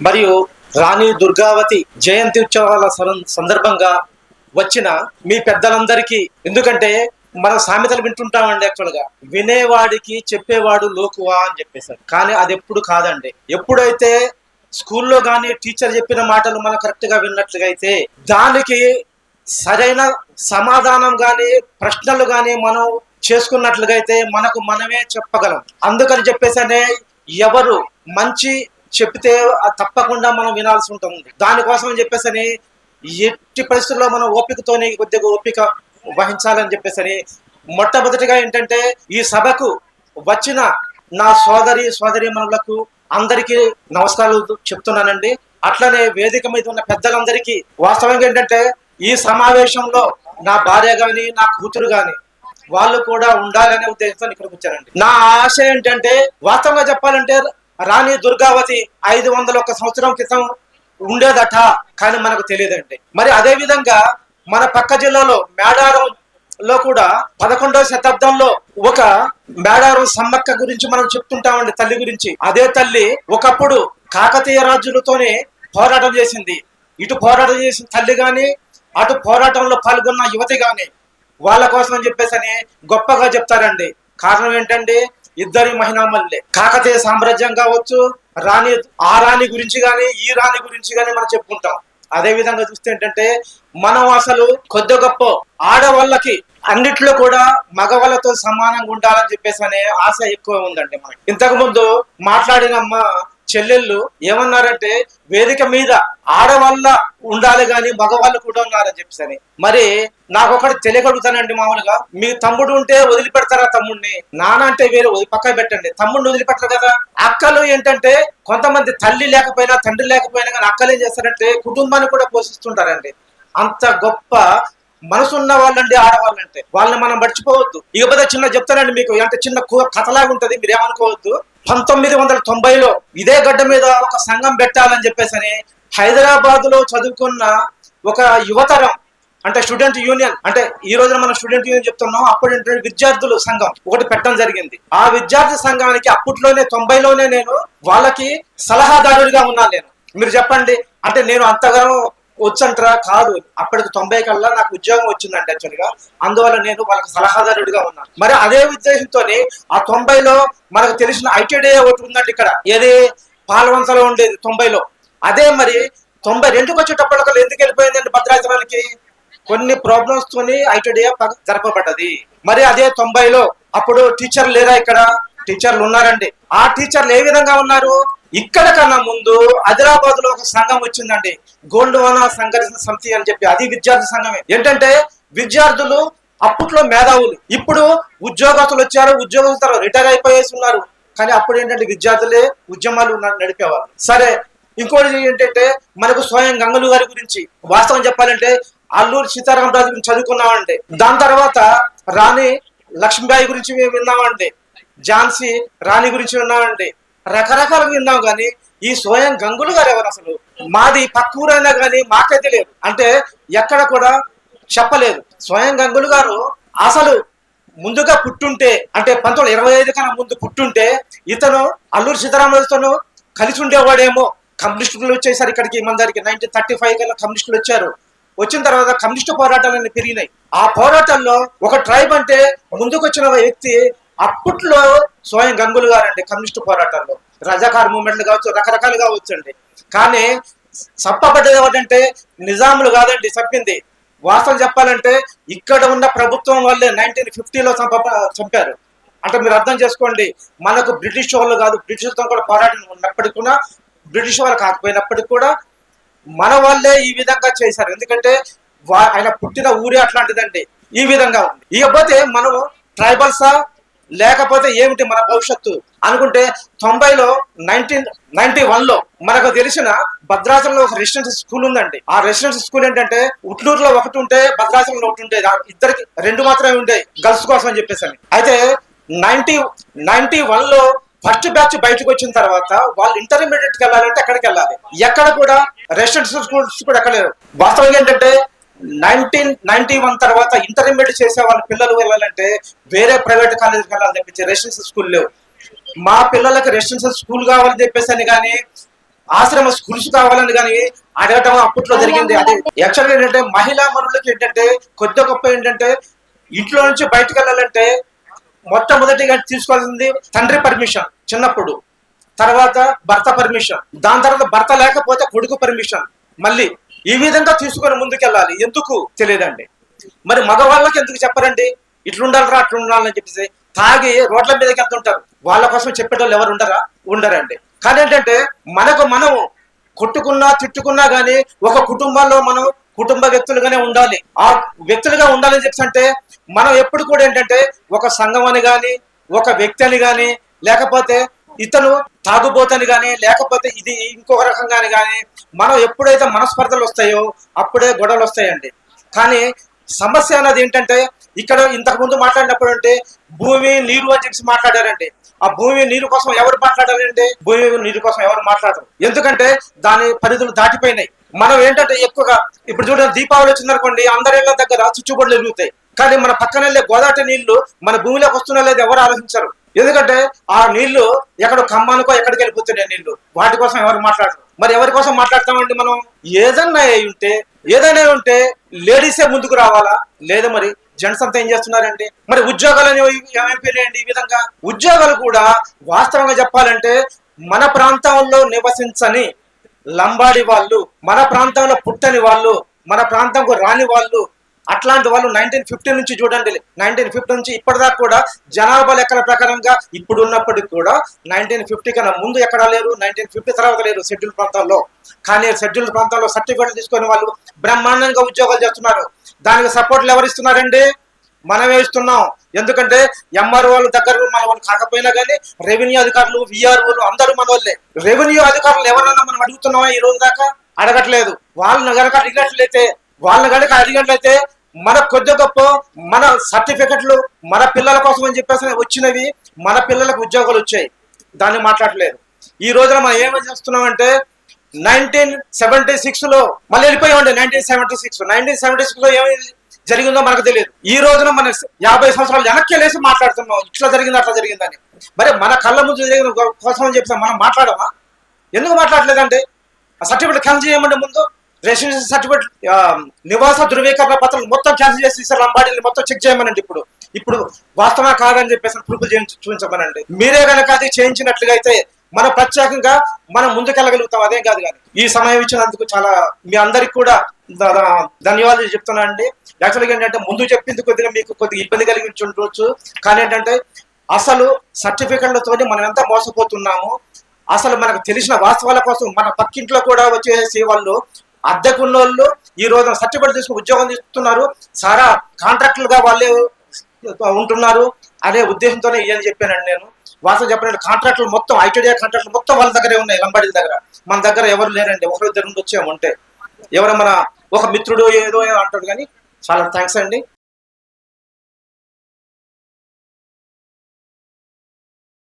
మరియు రాణి దుర్గావతి జయంతి ఉత్సవాల సందర్భంగా వచ్చిన మీ పెద్దలందరికీ ఎందుకంటే మనం సామెతలు వింటుంటామండి యాక్చువల్గా. వినేవాడికి చెప్పేవాడు లోకువా అని చెప్పేశారు కానీ అది ఎప్పుడు కాదండి. ఎప్పుడైతే స్కూల్లో కానీ టీచర్ చెప్పిన మాటలు మనం కరెక్ట్గా విన్నట్లుగా అయితే దానికి సరైన సమాధానం కానీ ప్రశ్నలు కానీ మనం చేసుకున్నట్లుగా అయితే మనకు మనమే చెప్పగలం. అందుకని చెప్పేసనే ఎవరు మంచి చెప్తే తప్పకుండా మనం వినాల్సి ఉంటుంది. దానికోసం అని చెప్పేసని ఎట్టి పరిస్థితుల్లో మనం ఓపికతోనే కొద్దిగా ఓపిక వహించాలని చెప్పేసని మొట్టమొదటిగా ఏంటంటే ఈ సభకు వచ్చిన నా సోదరి సోదరి మనులకు అందరికీ నమస్కారాలు చెప్తున్నానండి. అట్లనే వేదిక మీద ఉన్న పెద్దలందరికీ వాస్తవంగా ఏంటంటే ఈ సమావేశంలో నా భార్య గాని నా కూతురు గాని వాళ్ళు కూడా ఉండాలనే ఉద్దేశంతో ఇక్కడికి వచ్చారండి. నా ఆశ ఏంటంటే వాస్తవంగా చెప్పాలంటే రాణి దుర్గావతి ఐదు వందల ఒక సంవత్సరం క్రితం ఉండేదట కానీ మనకు తెలియదండి. మరి అదే విధంగా మన పక్క జిల్లాలో మేడారం లో కూడా పదకొండవ శతాబ్దంలో ఒక మేడారం సమ్మక్క గురించి మనం చెప్తుంటామండి తల్లి గురించి. అదే తల్లి ఒకప్పుడు కాకతీయ రాజులతోనే పోరాటం చేసింది. ఇటు పోరాటం చేసిన తల్లి గాని అటు పోరాటంలో పాల్గొన్న యువతి గాని వాళ్ళ కోసం అని చెప్పేసి అని గొప్పగా చెప్తారండి. కారణం ఏంటంటే ఇద్దరి మహిళామల్లే కాకతీయ సామ్రాజ్యం కావచ్చు రాణి ఆ రాణి గురించి కానీ ఈ రాణి గురించి కానీ మనం చెప్పుకుంటాం. అదే విధంగా చూస్తే ఏంటంటే మనం అసలు కొద్ది గొప్ప ఆడవాళ్ళకి అన్నిట్లో కూడా మగవాళ్ళతో సమానంగా ఉండాలని చెప్పేసి అనే ఆశ ఎక్కువ ఉందండి మనకి. ఇంతకు ముందు మాట్లాడిన అమ్మ చెల్లెళ్ళు ఏమన్నారంటే వేదిక మీద ఆడవాళ్ళ ఉండాలి కానీ మగవాళ్ళు కూడా ఉన్నారని చెప్పేసి అని. మరి నాకు ఒకటి తెలియగలుగుతానండి మామూలుగా. మీ తమ్ముడు ఉంటే వదిలిపెడతారా తమ్ముడిని? నాన్న అంటే వేరే పక్క పక్కన పెట్టండి. తమ్ముడిని వదిలిపెట్టరు కదా. అక్కలు ఏంటంటే కొంతమంది తల్లి లేకపోయినా తండ్రి లేకపోయినా కానీ అక్కలు ఏం చేస్తారంటే కుటుంబాన్ని కూడా పోషిస్తుంటారండి. అంత గొప్ప మనసున్న వాళ్ళండి ఆడవాళ్ళంటే. వాళ్ళని మనం మర్చిపోవద్దు. ఇకపోతే చిన్న చెప్తానండి మీకు. అంటే చిన్న కథలాగా ఉంటది. మీరు ఏమనుకోవద్దు పంతొమ్మిది వందల తొంభైలో ఇదే గడ్డ మీద ఒక సంఘం పెట్టాలని చెప్పేసి హైదరాబాద్లో చదువుకున్న ఒక యువతరం అంటే స్టూడెంట్ యూనియన్ అంటే ఈ రోజున మనం స్టూడెంట్ యూనియన్ చెప్తున్నాం అప్పుడు ఏంటంటే విద్యార్థులు సంఘం ఒకటి పెట్టడం జరిగింది. ఆ విద్యార్థి సంఘానికి అప్పట్లోనే తొంభైలోనే నేను వాళ్ళకి సలహాదారుడిగా ఉన్నాను నేను. మీరు చెప్పండి అంటే నేను అంతగానో వచ్చంటరా కాదు. అప్పటికి తొంభై కల్లా నాకు ఉద్యోగం వచ్చిందండి యాక్చువల్గా అందువల్ల నేను వాళ్ళకి సలహాదారుడిగా ఉన్నాను మరి అదే ఉద్దేశంతోనే ఆ తొంభైలో మనకు తెలిసిన ఐటీడీ ఒకటి ఉందండి ఇక్కడ. ఏది? పాలవంతలో ఉండేది తొంభైలో. అదే మరి తొంభై రెండుకి వచ్చేటప్పటికల్లా ఎందుకు వెళ్ళిపోయిందండి భద్రాచలానికి? కొన్ని ప్రాబ్లమ్స్ తోని ఐటీడీ జరపబడ్డది. మరి అదే తొంభైలో అప్పుడు టీచర్ లేరా ఇక్కడ? టీచర్లు ఉన్నారండి. ఆ టీచర్లు ఏ విధంగా ఉన్నారు? ఇక్కడ కన్నా ముందు హైదరాబాద్లో ఒక సంఘం వచ్చిందండి. గోండువానా సంఘర్షణ సమితి అని చెప్పి అది విద్యార్థి సంఘమే. ఏంటంటే విద్యార్థులు అప్పట్లో మేధావులు. ఇప్పుడు ఉద్యోగస్తులు వచ్చారు తర్వాత రిటైర్ అయిపోయేసి ఉన్నారు. కానీ అప్పుడు ఏంటంటే విద్యార్థులే ఉద్యమాలు నడిపేవారు సరే ఇంకోటి ఏంటంటే మనకు స్వయం గంగలు గారి గురించి వాస్తవం చెప్పాలంటే అల్లూరు సీతారామరాజు గురించి చదువుకున్నామంటే దాని తర్వాత రాణి లక్ష్మీబాయి గురించి మేము విన్నామంటే ఝాన్సీ రాణి గురించి విన్నామంటే రకరకాలుగా విన్నాం కానీ ఈ స్వయం గంగులు గారు ఎవరు అసలు? మాది పక్క ఊరైనా కానీ మాకైతే లేదు. అంటే ఎక్కడ కూడా చెప్పలేదు. స్వయం గంగులు గారు అసలు ముందుగా పుట్టుంటే అంటే పంతొమ్మిది ఇరవై ఐదు కన్నా ముందు పుట్టుంటే ఇతను అల్లూరు సీతారామరాజుతోను కలిసి ఉండేవాడేమో. కమ్యూనిస్టులు వచ్చేసరికి ఇక్కడికి మన దగ్గరికి నైన్టీన్ థర్టీ ఫైవ్ కల్లా కమ్యూనిస్టులు వచ్చారు. వచ్చిన తర్వాత కమ్యూనిస్టు పోరాటాలన్నీ పెరిగినాయి. ఆ పోరాటంలో ఒక ట్రైబ్ అంటే ముందుకు వచ్చిన వ్యక్తి అప్పట్లో స్వయం గంగులు గారండి కమ్యూనిస్టు పోరాటంలో. రజాకార్ మూమెంట్లు కావచ్చు రకరకాలుగా వచ్చండి కానీ చంపబడ్డది ఏమిటంటే నిజాములు కాదండి చంపింది వాస్తవం చెప్పాలంటే ఇక్కడ ఉన్న ప్రభుత్వం వల్లే నైన్టీన్ ఫిఫ్టీలో చంప చంపారు. అంటే మీరు అర్థం చేసుకోండి మనకు బ్రిటిష్ వాళ్ళు కాదు బ్రిటిష్తో కూడా పోరాటం ఉన్నప్పటికీ కూడా బ్రిటిష్ వాళ్ళు కాకపోయినప్పటికీ కూడా మన వాళ్ళే ఈ విధంగా చేశారు. ఎందుకంటే వా- ఆయన పుట్టిన ఊరే అట్లాంటిదండి. ఈ విధంగా ఉంది. ఇకపోతే మనము ట్రైబల్సా లేకపోతే ఏమిటి మన భవిష్యత్తు? అనుకుంటే తొంభైలో నైన్టీన్ నైన్టీ వన్లో మనకు తెలిసిన భద్రాచలంలో ఒక రెసిడెన్సీ స్కూల్ ఉందండి. ఆ రెసిడెన్సీ స్కూల్ ఏంటంటే ఉట్లూరులో ఒకటి ఉంటే భద్రాచలంలో ఒకటి ఉంటే ఇద్దరికి రెండు మాత్రమే ఉండేవి గర్ల్స్ కోసం అని చెప్పేసి అయితే నైన్టీ నైన్టీ వన్లో ఫస్ట్ బ్యాచ్ బయటకు వచ్చిన తర్వాత వాళ్ళు ఇంటర్మీడియట్కి వెళ్ళాలంటే ఎక్కడికి వెళ్ళాలి. ఎక్కడ కూడా రెసిడెన్షియల్ స్కూల్స్ కూడా ఎక్కలేరు వాస్తవంగా ఏంటంటే నైన్టీన్ నైన్టీ వన్ తర్వాత ఇంటర్మీడియట్ చేసే వాళ్ళ పిల్లలు వెళ్ళాలంటే వేరే ప్రైవేట్ కాలేజీకి వెళ్ళాలని చెప్పించి రెసిడెన్షియల్ స్కూల్ లేవు. మా పిల్లలకి రెసిడెన్షియల్ స్కూల్ కావాలని చెప్పేసి అని కానీ ఆశ్రమ స్కూల్స్ కావాలని కానీ అడగటం అప్పట్లో జరిగింది. అదే యాక్చువల్గా ఏంటంటే మహిళా మనులకి ఏంటంటే కొద్ది గొప్ప ఏంటంటే ఇంట్లో నుంచి బయటకు వెళ్ళాలంటే మొట్టమొదటిగా తీసుకోవాల్సింది తండ్రి పర్మిషన్ చిన్నప్పుడు తర్వాత భర్త పర్మిషన్ దాని తర్వాత భర్త లేకపోతే కొడుకు పర్మిషన్ మళ్ళీ ఈ విధంగా తీసుకొని ముందుకెళ్ళాలి. ఎందుకు? తెలియదండి. మరి మగవాళ్ళకి ఎందుకు చెప్పరండి? ఇట్లుండాలరా అట్లుండాలని చెప్పేసి తాగి రోడ్ల మీదకి వెళ్తుంటారు. వాళ్ళ కోసం చెప్పేటోళ్ళు ఎవరు ఉండరా? ఉండరండి. కానీ ఏంటంటే మనకు మనం కొట్టుకున్నా తిట్టుకున్నా గానీ ఒక కుటుంబంలో మనం కుటుంబ వ్యక్తులుగానే ఉండాలి. ఆ వ్యక్తులుగా ఉండాలని చెప్పి అంటే మనం ఎప్పుడు కూడా ఏంటంటే ఒక సంఘం అని గాని ఒక వ్యక్తి అని గాని లేకపోతే ఇతను తాగుబోతని గాని లేకపోతే ఇది ఇంకొక రకంగాని కానీ మనం ఎప్పుడైతే మనస్పర్ధలు వస్తాయో అప్పుడే గొడవలు వస్తాయండి. కానీ సమస్య అన్నది ఏంటంటే ఇక్కడ ఇంతకుముందు మాట్లాడినప్పుడు అంటే భూమి నీరు అని చెప్పి మాట్లాడారండి. ఆ భూమి నీరు కోసం ఎవరు మాట్లాడారండి? భూమి నీరు కోసం ఎవరు మాట్లాడరు. ఎందుకంటే దాని పరిధులు దాటిపోయినాయి. మనం ఏంటంటే ఎక్కువగా ఇప్పుడు చూడండి దీపావళి వచ్చిందనుకోండి అందరి ఇళ్ళ దగ్గర చుచ్చుబడులు ఎదుగుతాయి కానీ మన పక్కన వెళ్ళే గోదావరి నీళ్ళు మన భూమిలోకి వస్తున్నా లేదు ఎవరు ఆలోచించరు. ఎందుకంటే ఆ నీళ్ళు ఎక్కడ ఖమ్మానికో ఎక్కడికి వెళ్ళిపోతున్నాయి నీళ్ళు. వాటి కోసం ఎవరు మాట్లాడరు. మరి ఎవరి కోసం మాట్లాడతామండి మనం? ఏదన్నా అయి ఉంటే ఏదైనా ఉంటే లేడీసే ముందుకు రావాలా? లేదా మరి జెంట్స్ అంతా ఏం చేస్తున్నారండి? మరి ఉద్యోగాలు అనేవి ఏమైపోయినాయండి ఈ విధంగా? ఉద్యోగాలు కూడా వాస్తవంగా చెప్పాలంటే మన ప్రాంతంలో నివసించని లంబాడి వాళ్ళు మన ప్రాంతంలో పుట్టని వాళ్ళు మన ప్రాంతంకు రాని వాళ్ళు అట్లాంటి వాళ్ళు నైన్టీన్ ఫిఫ్టీ నుంచి చూడండి. నైన్టీన్ ఫిఫ్టీ నుంచి ఇప్పటిదాకా కూడా జనాభా లెక్కల ప్రకారంగా ఇప్పుడు ఉన్నప్పటికి కూడా నైన్టీన్ ఫిఫ్టీ కన్నా ముందు ఎక్కడా లేరు నైన్టీన్ ఫిఫ్టీ తర్వాత లేరు షెడ్యూల్ ప్రాంతాల్లో. కానీ షెడ్యూల్ ప్రాంతాల్లో సర్టిఫికెట్లు తీసుకునే వాళ్ళు బ్రహ్మాండంగా ఉద్యోగాలు చేస్తున్నారు. దానికి సపోర్ట్లు ఎవరు ఇస్తున్నారండి? మనమే ఇస్తున్నాం. ఎందుకంటే ఎంఆర్ఓ వాళ్ళ దగ్గర మన వాళ్ళు కాకపోయినా కానీ రెవెన్యూ అధికారులు విఆర్ఓలు అందరూ మన వాళ్ళే. రెవెన్యూ అధికారులు ఎవరన్నా మనం అడుగుతున్నామా ఈ రోజు దాకా? అడగట్లేదు. వాళ్ళని కనుక అడిగినట్లయితే వాళ్ళని కనుక అడిగినట్లయితే మన కొద్ది గొప్ప మన సర్టిఫికెట్లు మన పిల్లల కోసం అని చెప్పేసి వచ్చినవి మన పిల్లలకు ఉద్యోగాలు వచ్చాయి. దాన్ని మాట్లాడలేదు. ఈ రోజున మనం ఏమని చేస్తున్నామంటే నైన్టీన్ సెవెంటీ సిక్స్లో మళ్ళీ వెళ్ళిపోయామండి nineteen seventy six nineteen seventy సిక్స్లో ఏమి జరిగిందో మనకు తెలియదు. ఈ రోజున మన యాభై సంవత్సరాలు వెనక్కి వెళ్ళేసి మాట్లాడుతున్నాం. ఇట్లా జరిగింది అట్లా జరిగిందని. మరి మన కళ్ళ ముందు జరిగిన కోసం అని చెప్పి మనం మాట్లాడమా? ఎందుకు మాట్లాడలేదండి? ఆ సర్టిఫికెట్ క్యాన్సిల్ చేయమండి ముందు రెసిడెన్షియల్ సర్టిఫికేట్ నివాస ధృవీకరణ పత్రాలు మొత్తం క్యాన్సిల్ చేసి సార్ లంబాడీని మొత్తం చెక్ చేయమనండి ఇప్పుడు. ఇప్పుడు వాస్తవా కాదని చెప్పేసి ప్రూఫ్లు చూపించమనండి. మీరే కనుక అది చేయించినట్లుగా అయితే మనం ప్రత్యేకంగా మనం ముందుకెళ్ళగలుగుతాం అదేం కాదు కానీ. ఈ సమయం ఇచ్చినందుకు చాలా మీ అందరికి కూడా ధన్యవాదాలు చెప్తున్నా అండి. యాక్చువల్గా ఏంటంటే ముందు చెప్పింది కొద్దిగా మీకు కొద్దిగా ఇబ్బంది కలిగించి ఉండవచ్చు కానీ ఏంటంటే అసలు సర్టిఫికెట్లతో మనం ఎంత మోసపోతున్నాము అసలు మనకు తెలిసిన వాస్తవాల కోసం మన పక్కింట్లో కూడా వచ్చేసి వాళ్ళు అద్దెకున్నోళ్ళు ఈ రోజున సర్టిఫికెట్ తీసుకుని ఉద్యోగం తీసుకున్నారు సారా కాంట్రాక్టులుగా వాళ్ళే ఉంటున్నారు. అనే ఉద్దేశంతోనే ఇవని చెప్పానండి నేను. వాస్తవం చెప్పినట్టు కాంట్రాక్టులు మొత్తం ఐటీడీఆర్ కాంట్రాక్టులు మొత్తం వాళ్ళ దగ్గరే ఉన్నాయి లంబాడీల దగ్గర. మన దగ్గర ఎవరు లేరండి. ఒకరి ఇద్దరు నుండి వచ్చాము ఉంటే ఎవరు మన ఒక మిత్రుడు ఏదో ఏదో అంటాడు కానీ చాలా థ్యాంక్స్ అండి.